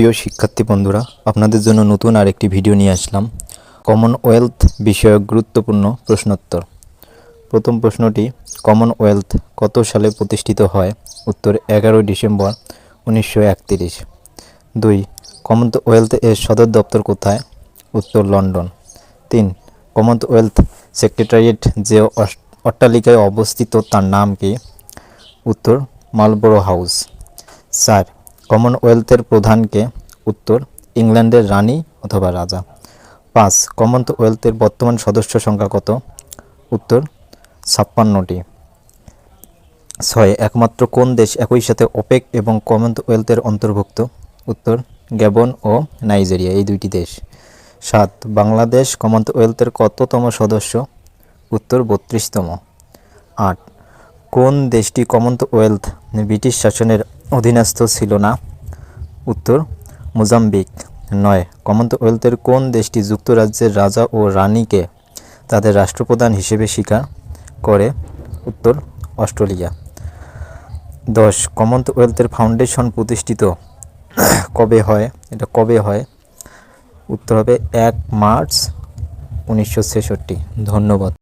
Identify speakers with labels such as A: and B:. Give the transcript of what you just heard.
A: প্রিয় শিক্ষার্থী বন্ধুরা, আপনাদের জন্য নতুন আরেকটি ভিডিও নিয়ে আসলাম। কমনওয়েলথ বিষয়ক গুরুত্বপূর্ণ প্রশ্নোত্তর। প্রথম প্রশ্নটি কমনওয়েলথ কত সালে প্রতিষ্ঠিত হয়? উত্তর, এগারোই ডিসেম্বর উনিশশো একতিরিশ। দুই কমনওয়েলথ এর সদর দপ্তর কোথায়? উত্তর, লন্ডন। তিন কমনওয়েলথ সেক্রেটারিয়েট যে অট্টালিকায় অবস্থিত তার নাম কি? উত্তর মালবোরো হাউস স্যার কমনওয়েলথের প্রধানকে উত্তর, ইংল্যান্ডের রানী অথবা রাজা। পাঁচ, কমনওয়েলথের বর্তমান সদস্য সংখ্যা কত? উত্তর, ছাপ্পান্নটি। ছয়, একমাত্র কোন দেশ একই সাথে ওপেক এবং কমনওয়েলথের অন্তর্ভুক্ত? উত্তর গ্যাবন ও নাইজেরিয়া, এই দুইটি দেশ। সাত, বাংলাদেশ কমনওয়েলথের কততম সদস্য? উত্তর, বত্রিশতম। আট, কোন দেশটি কমনওয়েলথ ব্রিটিশ শাসনের অধীনস্থ ছিল না। উত্তর, মোজাম্বিক। নয়, কমনওয়েলথের কোন দেশটি যুক্তরাজ্যের রাজা ও রানীকে তাদের রাষ্ট্রপ্রধান হিসেবে স্বীকার করে? উত্তর, অস্ট্রেলিয়া। দশ, কমনওয়েলথের ফাউন্ডেশন প্রতিষ্ঠিত কবে হয়? এটা কবে হয়? উত্তর হবে এক মার্চ উনিশশো ছেষট্টি। ধন্যবাদ।